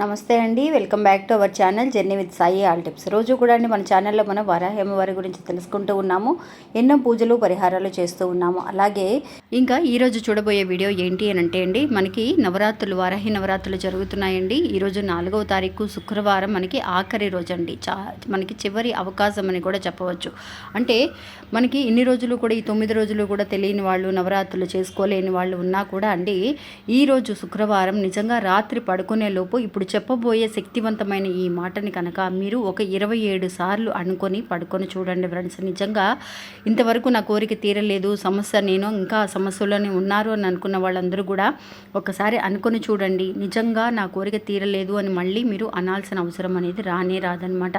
నమస్తే అండి welcome back to our channel journey with Sai all tips. రోజు కూడా అండి మన ఛానల్లో మనం వరాహేమ వారి గురించి తెలుసుకుంటూ ఉన్నాము ఎన్నో పూజలు పరిహారాలు చేస్తూ ఉన్నాము. అలాగే ఇంకా ఈరోజు చూడబోయే వీడియో ఏంటి అని అంటే అండి మనకి నవరాత్రులు వారాహి నవరాత్రులు జరుగుతున్నాయండి. ఈరోజు నాలుగవ తారీఖు శుక్రవారం మనకి ఆఖరి రోజు అండి. చా మనకి చివరి అవకాశం అని కూడా చెప్పవచ్చు. అంటే మనకి ఇన్ని రోజులు కూడా ఈ తొమ్మిది రోజులు కూడా తెలియని వాళ్ళు నవరాత్రులు చేసుకోలేని వాళ్ళు ఉన్నా కూడా అండి ఈరోజు శుక్రవారం నిజంగా రాత్రి పడుకునే లోపు ఇప్పుడు చెప్పబోయే శక్తివంతమైన ఈ మాటని కనుక మీరు ఒక ఇరవై ఏడు సార్లు అనుకొని పడుకొని చూడండి ఫ్రెండ్స్. నిజంగా ఇంతవరకు నా కోరిక తీరలేదు సమస్య నేను ఇంకా సమస్యలోనే ఉన్నారు అని అనుకున్న వాళ్ళందరూ కూడా ఒకసారి అనుకొని చూడండి. నిజంగా నా కోరిక తీరలేదు అని మళ్ళీ మీరు అనాల్సిన అవసరం అనేది రానే రాదనమాట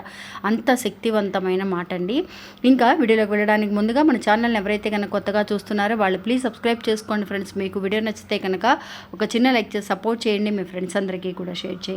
అంత శక్తివంతమైన మాట అండి ఇంకా వీడియోలోకి వెళ్ళడానికి ముందుగా మన ఛానల్ని ఎవరైతే కనుక కొత్తగా చూస్తున్నారో వాళ్ళు ప్లీజ్ సబ్స్క్రైబ్ చేసుకోండి ఫ్రెండ్స్. మీకు వీడియో నచ్చితే కనుక ఒక చిన్న లైక్ చేసి సపోర్ట్ చేయండి. మీ ఫ్రెండ్స్ అందరికీ కూడా షేర్ చేయండి.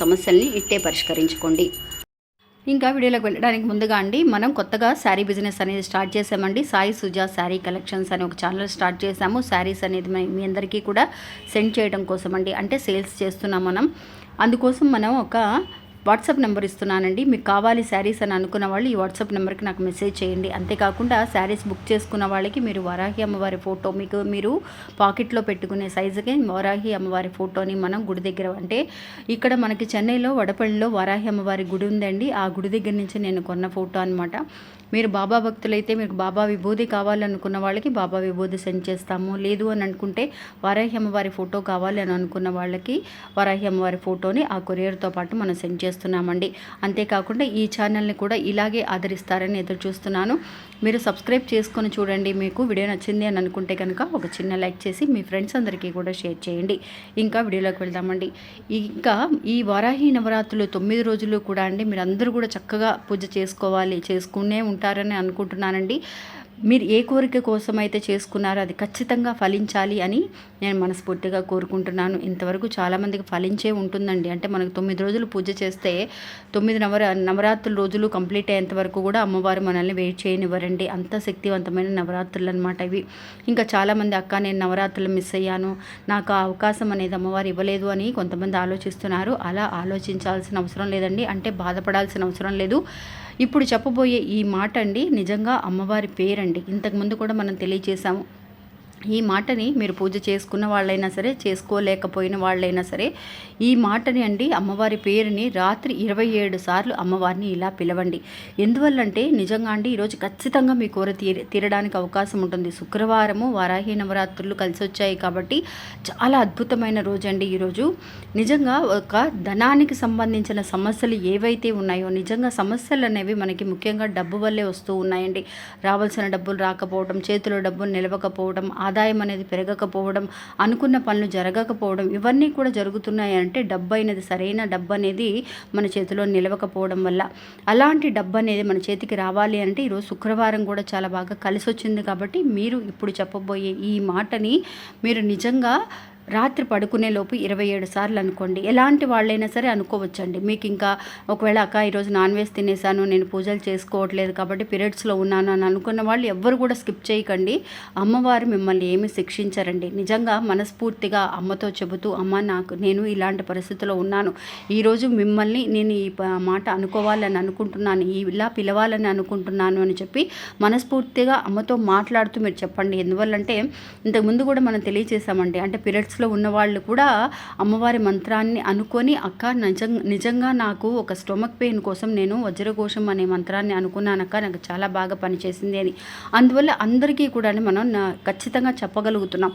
సమస్యల్ని ఇట్టే పరిష్కరించుకోండి. ఇంకా వీడియోలోకి వెళ్ళడానికి ముందుగా అండి మనం కొత్తగా శారీ బిజినెస్ అనేది స్టార్ట్ చేసామండి సాయి సుజా శారీ కలెక్షన్స్ అనే ఒక ఛానల్ స్టార్ట్ చేసాము శారీస్ అనేది మీ- మీ అందరికీ కూడా సెండ్ చేయడం కోసం అండి అంటే సేల్స్ చేస్తున్నాం మనం. అందుకోసం మనం ఒక వాట్సాప్ నెంబర్ ఇస్తున్నానండి. మీకు కావాలి శారీస్ అని అనుకున్న వాళ్ళు ఈ వాట్సాప్ నెంబర్కి నాకు మెసేజ్ చేయండి. అంతేకాకుండా శారీస్ బుక్ చేసుకున్న వాళ్ళకి మీరు వరాహి అమ్మవారి ఫోటో మీకు మీరు పాకెట్లో పెట్టుకునే సైజుకి వరాహి అమ్మవారి ఫోటోని మనం గుడి దగ్గర అంటే ఇక్కడ మనకి చెన్నైలో వడపల్లిలో వరాహి అమ్మవారి గుడి ఉందండి. ఆ గుడి దగ్గర నుంచి నేను కొన్న ఫోటో అనమాట మీరు బాబా భక్తులైతే మీకు బాబా విభూది కావాలనుకున్న వాళ్ళకి బాబా విభూది సెండ్ చేస్తాము. లేదు అని అనుకుంటే వరాహి అమ్మవారి ఫోటో కావాలి అని అనుకున్న వాళ్ళకి వరాహి అమ్మవారి ఫోటోని ఆ కొరియర్తో పాటు మనం సెండ్ చేస్తున్నామండి. అంతేకాకుండా ఈ ఛానల్ని కూడా ఇలాగే ఆదరిస్తారని ఎదురు చూస్తున్నాను మీరు సబ్స్క్రైబ్ చేసుకొని చూడండి. మీకు వీడియో నచ్చింది అని అనుకుంటే కనుక ఒక చిన్న లైక్ చేసి మీ ఫ్రెండ్స్ అందరికీ కూడా షేర్ చేయండి. ఇంకా వీడియోలోకి వెళ్దామండి. ఇంకా ఈ వారాహి నవరాత్రులు తొమ్మిది రోజులు కూడా అండి. మీరు అందరూ కూడా చక్కగా పూజ చేసుకోవాలి చేసుకునే ఉంటారని అనుకుంటున్నానండి. మీరు ఏ కోరిక కోసం అయితే చేసుకున్నారో అది ఖచ్చితంగా ఫలించాలి అని నేను మనస్ఫూర్తిగా కోరుకుంటున్నాను. ఇంతవరకు చాలామందికి ఫలించే ఉంటుందండి. అంటే మనకు తొమ్మిది రోజులు పూజ చేస్తే తొమ్మిది నవర నవరాత్రుల రోజులు కంప్లీట్ అయ్యేంత వరకు కూడా అమ్మవారు మనల్ని వెయిట్ చేయనివ్వరండి. అంత శక్తివంతమైన నవరాత్రులు అనమాట ఇవి. ఇంకా చాలామంది అక్క నేను నవరాత్రులు మిస్ అయ్యాను. నాకు ఆ అవకాశం అనేది అమ్మవారు ఇవ్వలేదు అని కొంతమంది ఆలోచిస్తున్నారు. అలా ఆలోచించాల్సిన అవసరం లేదండి. అంటే బాధపడాల్సిన అవసరం లేదు. ఇప్పుడు చెప్పబోయే ఈ మాట అండి నిజంగా అమ్మవారి పేరండి. ఇంతకుముందు కూడా మనం తెలియజేశాము. ఈ మాటని మీరు పూజ చేసుకున్న వాళ్ళైనా సరే చేసుకోలేకపోయిన వాళ్ళైనా సరే ఈ మాటని అండి అమ్మవారి పేరుని రాత్రి ఇరవై ఏడు సార్లు అమ్మవారిని ఇలా పిలవండి. ఎందువల్లంటే నిజంగా అండి ఈరోజు ఖచ్చితంగా మీ కోర తీర తీరడానికి అవకాశం ఉంటుంది. శుక్రవారము వారాహి నవరాత్రులు కలిసి వచ్చాయి కాబట్టి చాలా అద్భుతమైన రోజు అండి ఈరోజు. నిజంగా ఒక ధనానికి సంబంధించిన సమస్యలు ఏవైతే ఉన్నాయో నిజంగా సమస్యలు అనేవి మనకి ముఖ్యంగా డబ్బు వల్లే వస్తూ ఉన్నాయండి. రావాల్సిన డబ్బులు రాకపోవడం చేతిలో డబ్బులు నిలవకపోవడం ఆదాయం అనేది పెరగకపోవడం అనుకున్న పనులు జరగకపోవడం ఇవన్నీ కూడా జరుగుతున్నాయి అంటే డబ్బు అనేది సరైన డబ్బు అనేది మన చేతిలో నిలవకపోవడం వల్ల. అలాంటి డబ్బు అనేది మన చేతికి రావాలి అంటే ఈరోజు శుక్రవారం కూడా చాలా బాగా కలిసి వచ్చింది కాబట్టి మీరు ఇప్పుడు చెప్పబోయే ఈ మాటని మీరు నిజంగా రాత్రి పడుకునే లోపు ఇరవై ఏడు సార్లు అనుకోండి. ఎలాంటి వాళ్ళైనా సరే అనుకోవచ్చండి. మీకు ఇంకా ఒకవేళ అక్క ఈరోజు నాన్ వెజ్ తినేసాను నేను పూజలు చేసుకోవట్లేదు కాబట్టి పీరియడ్స్లో ఉన్నాను అని అనుకున్న వాళ్ళు ఎవ్వరు కూడా స్కిప్ చేయకండి. అమ్మవారు మిమ్మల్ని ఏమి శిక్షించరండి. నిజంగా మనస్ఫూర్తిగా అమ్మతో చెబుతూ అమ్మ నాకు నేను ఇలాంటి పరిస్థితిలో ఉన్నాను. ఈరోజు మిమ్మల్ని నేను ఈ మాట అనుకోవాలని అనుకుంటున్నాను ఇలా పిలవాలని అనుకుంటున్నాను అని చెప్పి మనస్ఫూర్తిగా అమ్మతో మాట్లాడుతూ మీరు చెప్పండి. ఎందువల్లంటే ఇంతకుముందు కూడా మనం తెలియచేసామండి అంటే పీరియడ్స్ ఉన్న ఉన్నవాళ్ళు కూడా అమ్మవారి మంత్రాన్ని అనుకొని అక్క నిజం నిజంగా నాకు ఒక స్టొమక్ పెయిన్ కోసం నేను వజ్రకోశం అనే మంత్రాన్ని అనుకున్నానక్క నాకు చాలా బాగా పనిచేసింది అని. అందువల్ల అందరికీ కూడా మనం ఖచ్చితంగా చెప్పగలుగుతున్నాం.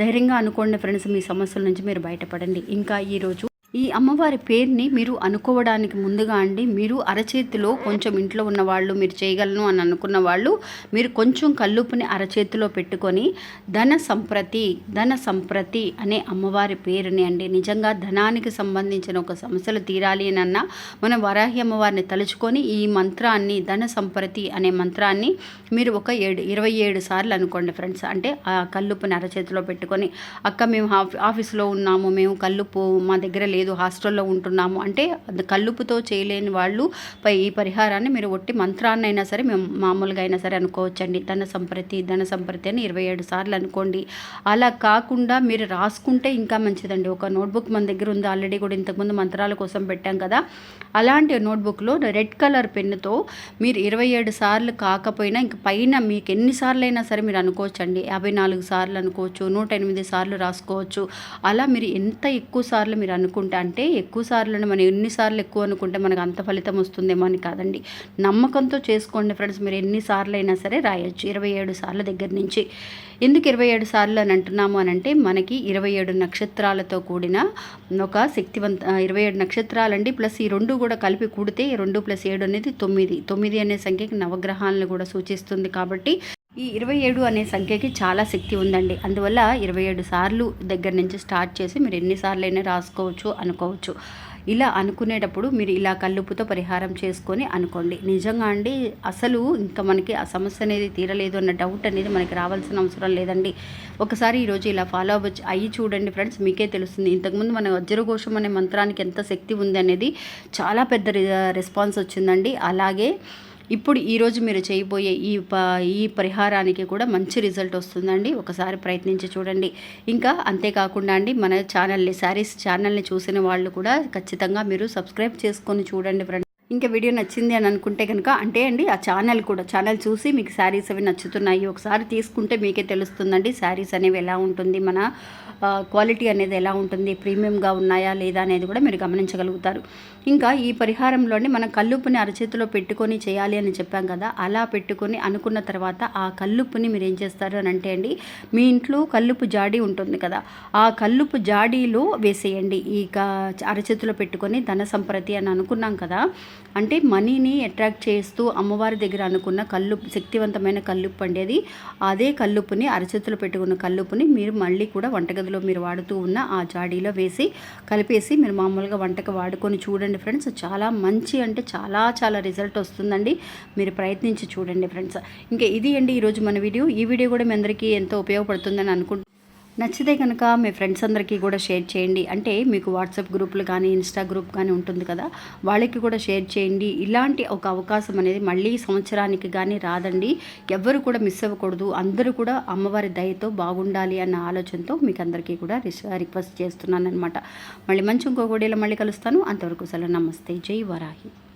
ధైర్యంగా అనుకోండి ఫ్రెండ్స్ మీ సమస్యల నుంచి మీరు బయటపడండి. ఇంకా ఈరోజు ఈ అమ్మవారి పేరుని మీరు అనుకోవడానికి ముందుగా అండి మీరు అరచేతిలో కొంచెం ఇంట్లో ఉన్న వాళ్ళు మీరు చేయగలను అని అనుకున్న వాళ్ళు మీరు కొంచెం కల్లుపుని అరచేతిలో పెట్టుకొని ధన సంప్రతి ధన సంప్రతి అనే అమ్మవారి పేరుని అండి నిజంగా ధనానికి సంబంధించిన ఒక సమస్యలు తీరాలి అని అన్నా మనం వరాహి అమ్మవారిని తలుచుకొని ఈ మంత్రాన్ని ధన సంప్రతి అనే మంత్రాన్ని మీరు ఒక ఏడు ఇరవై ఏడు సార్లు అనుకోండి ఫ్రెండ్స్. అంటే ఆ కల్లుపుని అరచేతిలో పెట్టుకొని అక్క మేము ఆఫీస్లో ఉన్నాము మేము కల్లుపు మా దగ్గర లేదు హాస్టల్లో ఉంటున్నాము. అంటే కల్లుపుతో చేయలేని వాళ్ళు పై ఈ పరిహారాన్ని మీరు ఒట్టి మంత్రాన్ని అయినా సరే మేము మామూలుగా అయినా సరే అనుకోవచ్చండి. ధన సంప్రతి ధన సంప్రతి అని ఇరవై ఏడు సార్లు అనుకోండి. అలా కాకుండా మీరు రాసుకుంటే ఇంకా మంచిదండి. ఒక నోట్బుక్ మన దగ్గర ఉంది. ఆల్రెడీ కూడా ఇంతకుముందు మంత్రాల కోసం పెట్టాం కదా. అలాంటి నోట్బుక్లో రెడ్ కలర్ పెన్నుతో మీరు ఇరవై ఏడు సార్లు కాకపోయినా ఇంక పైన మీకు ఎన్నిసార్లు అయినా సరే మీరు అనుకోవచ్చండి. యాభై నాలుగు సార్లు అనుకోవచ్చు నూట ఎనిమిది సార్లు రాసుకోవచ్చు. అలా మీరు ఎంత ఎక్కువ సార్లు మీరు అనుకుంటే అనుకుంటా అంటే ఎక్కువ సార్లు మనం ఎన్నిసార్లు ఎక్కువ అనుకుంటే మనకు అంత ఫలితం వస్తుందేమో అని కాదండి. నమ్మకంతో చేసుకోండి ఫ్రెండ్స్. మీరు ఎన్నిసార్లు అయినా సరే రాయొచ్చు. ఇరవై ఏడు సార్ల దగ్గర నుంచి. ఎందుకు ఇరవై ఏడు సార్లు అని అంటున్నాము అని అంటే మనకి ఇరవై ఏడు నక్షత్రాలతో కూడిన ఒక శక్తివంత ఇరవై ఏడు నక్షత్రాలండి. ప్లస్ ఈ రెండు కూడా కలిపి కూడితే రెండు ప్లస్ ఏడు అనేది తొమ్మిది. తొమ్మిది అనే సంఖ్యకి నవగ్రహాలను కూడా సూచిస్తుంది కాబట్టి ఈ ఇరవై ఏడు అనే సంఖ్యకి చాలా శక్తి ఉందండి. అందువల్ల ఇరవై ఏడు సార్లు దగ్గర నుంచి స్టార్ట్ చేసి మీరు ఎన్నిసార్లు అయినా రాసుకోవచ్చు అనుకోవచ్చు. ఇలా అనుకునేటప్పుడు మీరు ఇలా కల్లుపుతో పరిహారం చేసుకొని అనుకోండి. నిజంగా అండి అసలు ఇంకా మనకి ఆ సమస్య అనేది తీరలేదు అన్న డౌట్ అనేది మనకి రావాల్సిన అవసరం లేదండి. ఒకసారి ఈరోజు ఇలా ఫాలో అవ్వచ్చు అయ్యి చూడండి ఫ్రెండ్స్ మీకే తెలుస్తుంది. ఇంతకుముందు మన వజ్రఘోషం అనే మంత్రానికి ఎంత శక్తి ఉంది అనేది చాలా పెద్ద రెస్పాన్స్ వచ్చిందండి. అలాగే ఇప్పుడు ఈరోజు మీరు చేయబోయే ఈ ప ఈ పరిహారానికి కూడా మంచి రిజల్ట్ వస్తుందండి. ఒకసారి ప్రయత్నించి చూడండి. ఇంకా అంతేకాకుండా అండి మన ఛానల్ని శారీస్ ఛానల్ని చూసిన వాళ్ళు కూడా ఖచ్చితంగా మీరు సబ్స్క్రైబ్ చేసుకొని చూడండి ఫ్రెండ్. ఇంకా వీడియో నచ్చింది అని అనుకుంటే కనుక అంటే అండి ఆ ఛానల్ కూడా ఛానల్ చూసి మీకు శారీస్ అవి నచ్చుతున్నాయి. ఒకసారి తీసుకుంటే మీకే తెలుస్తుందండి శారీస్ అనేవి ఎలా ఉంటుంది మన క్వాలిటీ అనేది ఎలా ఉంటుంది ప్రీమియంగా ఉన్నాయా లేదా అనేది కూడా మీరు గమనించగలుగుతారు. ఇంకా ఈ పరిహారంలోనే మనం కల్లుప్పుని అరచేతిలో పెట్టుకొని చేయాలి అని చెప్పాం కదా అలా పెట్టుకొని అనుకున్న తర్వాత ఆ కల్లుప్పుని మీరు ఏం చేస్తారు అని అంటే అండి మీ ఇంట్లో కల్లుపు జాడీ ఉంటుంది కదా ఆ కల్లుపు జాడీలో వేసేయండి. ఈ అరచేతిలో పెట్టుకొని ధన సంప్రతి అని అనుకున్నాం కదా అంటే మనీని అట్రాక్ట్ చేస్తూ అమ్మవారి దగ్గర అనుకున్న కల్లుపు శక్తివంతమైన కల్లుప్పు అండేది అదే. కల్లుపుని అరచేతిలో పెట్టుకున్న కల్లుపుని మీరు మళ్ళీ కూడా వంటగదిలో మీరు వాడుతూ ఉన్న ఆ జాడీలో వేసి కలిపేసి మీరు మామూలుగా వంటకు వాడుకొని చూడండి ఫ్రెండ్స్. చాలా మంచి అంటే చాలా చాలా రిజల్ట్ వస్తుందండి. మీరు ప్రయత్నించి చూడండి ఫ్రెండ్స్. ఇంకా ఇది అండి ఈరోజు మన వీడియో. ఈ వీడియో కూడా మీ అందరికీ ఎంతో ఉపయోగపడుతుందని అనుకుంటున్నాను. నచ్చితే కనుక మీ ఫ్రెండ్స్ అందరికీ కూడా షేర్ చేయండి. అంటే మీకు వాట్సాప్ గ్రూపులు కానీ ఇన్స్టా గ్రూప్ కానీ ఉంటుంది కదా వాళ్ళకి కూడా షేర్ చేయండి. ఇలాంటి ఒక అవకాశం అనేది మళ్ళీ సంవత్సరానికి కానీ రాదండి. ఎవరు కూడా మిస్ అవ్వకూడదు. అందరూ కూడా అమ్మవారి దయతో బాగుండాలి అన్న ఆలోచనతో మీకు అందరికీ కూడా రిక్వెస్ట్ చేస్తున్నాను అనమాట మళ్ళీ మంచి ఇంకో మళ్ళీ కలుస్తాను. అంతవరకు సెలవు. నమస్తే. జై వరాహి.